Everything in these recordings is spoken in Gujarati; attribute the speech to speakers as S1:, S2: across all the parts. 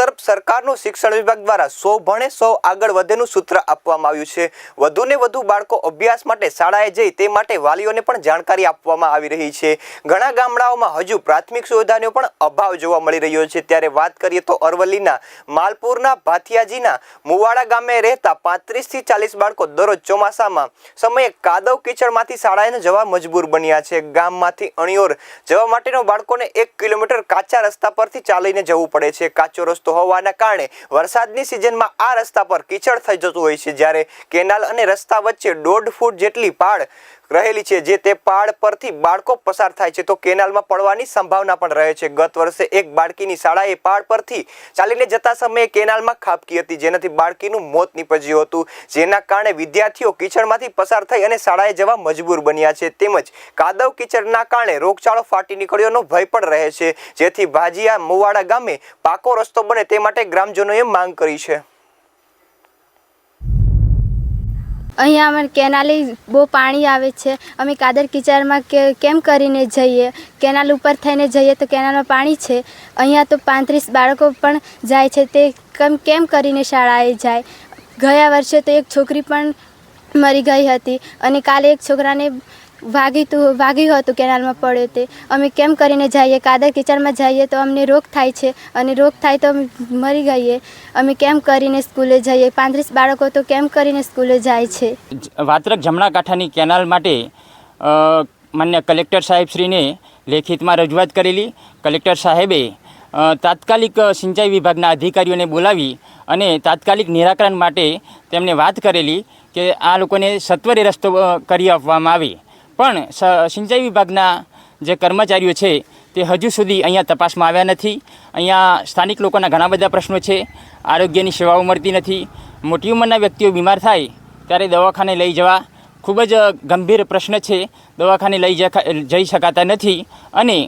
S1: તરફ સરકારનું શિક્ષણ વિભાગ દ્વારા સો ભણે સો આગળ વધેનું સૂત્ર આપવામાં આવ્યું છે. વધુને વધુ બાળકો અભ્યાસ માટે શાળાએ જઈ તે માટે વાલીઓને પણ જાણકારી આપવામાં આવી રહી છે. ઘણા ગામડાઓમાં હજુ પ્રાથમિક સુવિધાનો પણ અભાવ જોવા મળી રહ્યો છે. ત્યારે વાત કરીએ તો અરવલ્લીના માલપુરના ભાથિયાજીના મુવાડા ગામે રહેતા પાંત્રીસથી ચાલીસ બાળકો દરરોજ ચોમાસામાં સમયે કાદવ કીચડમાંથી શાળાએ જવા મજબૂર બન્યા છે. ગામમાંથી અણિયોર જવા માટેનો બાળકોને એક કિલોમીટર કાચા રસ્તા પરથી ચાલીને જવું પડે છે. કાચો રસ્તો હોવાના કારણે વરસાદની સિઝનમાં આ રસ્તા પર કીચડ થઈ જતું હોય છે, જ્યારે કેનાલ અને રસ્તા વચ્ચે દોઢ ફૂટ જેટલી પાડ રહેલી છે, જે તે પાડ પરથી બાળકો પસાર થાય છે. તો કેનાલમાં પડવાની સંભાવના પણ રહે છે. ગત વર્ષે એક બાળકીની શાળાએ પાડ પરથી ચાલીને જતા સમયે કેનાલમાં ખાબકી હતી, જેનાથી બાળકીનું મોત નીપજ્યું હતું. જેના કારણે વિદ્યાર્થીઓ કીચડમાંથી પસાર થઈ અને શાળાએ જવા મજબૂર બન્યા છે. તેમજ કાદવ કીચડના કારણે રોગચાળો ફાટી નીકળ્યોનો ભય પણ રહે છે. જેથી ભાજીયા મુવાડા ગામે પાકો રસ્તો બને તે માટે ગ્રામજનોએ માંગ કરી છે.
S2: અહીંયા અમારે કેનાલી બહુ પાણી આવે છે. અમે કાદર કિચારમાં કે કેમ કરીને જઈએ? કેનાલ ઉપર થઈને જઈએ તો કેનાલમાં પાણી છે. અહીંયા તો પાંત્રીસ બાળકો પણ જાય છે. તે કેમ કેમ કરીને શાળાએ જાય? ગયા વર્ષે તો એક છોકરી પણ મરી ગઈ હતી અને કાલે એક છોકરાને વાગી તું વાગ્યું હતું કેનાલમાં પડ્યો તે. અમે કેમ કરીને જઈએ? કાદર કિચડમાં જઈએ તો અમને રોગ થાય છે. અને રોગ થાય તો અમે મરી ગઈએ. અમે કેમ કરીને સ્કૂલે જઈએ? પાંત્રીસ બાળકો તો કેમ કરીને સ્કૂલે જાય છે?
S3: વાત્રક જમણા કાંઠાની કેનાલ માટે માન્ય કલેક્ટર સાહેબશ્રીને લેખિતમાં રજૂઆત કરેલી. કલેક્ટર સાહેબે તાત્કાલિક સિંચાઈ વિભાગના અધિકારીઓને બોલાવી અને તાત્કાલિક નિરાકરણ માટે તેમને વાત કરેલી કે આ લોકોને સત્વરે રસ્તો કરી આપવામાં આવે. પણ સિંચાઈ વિભાગના જે કર્મચારીઓ છે, તે હજુ સુધી અહીંયા તપાસમાં આવ્યા નથી. અહીંયા સ્થાનિક લોકોના ઘણા બધા પ્રશ્નો છે. આરોગ્યની સેવાઓ મળતી નથી. મોટી ઉંમરના વ્યક્તિઓ બીમાર થાય, ત્યારે દવાખાને લઈ જવા ખૂબ જ ગંભીર પ્રશ્ન છે. દવાખાને લઈ જઈ શકાતા નથી અને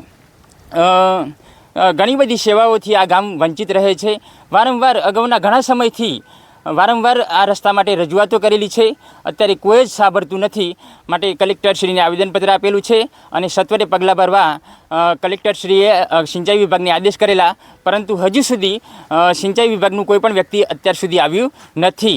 S3: ઘણી બધી સેવાઓથી આ ગામ વંચિત રહે છે. વારંવાર અગાઉના ઘણા સમયથી વારંવાર આ રસ્તા માટે રજૂઆતો કરેલી છે. અત્યારે કોઈ જ સાંભળતું નથી. માટે કલેક્ટરશ્રીને આવેદનપત્ર આપેલું છે અને સત્વરે પગલાં ભરવા કલેક્ટરશ્રીએ સિંચાઈ વિભાગને આદેશ કરેલા. પરંતુ હજુ સુધી સિંચાઈ વિભાગનું કોઈ પણ વ્યક્તિ અત્યાર સુધી આવ્યું નથી.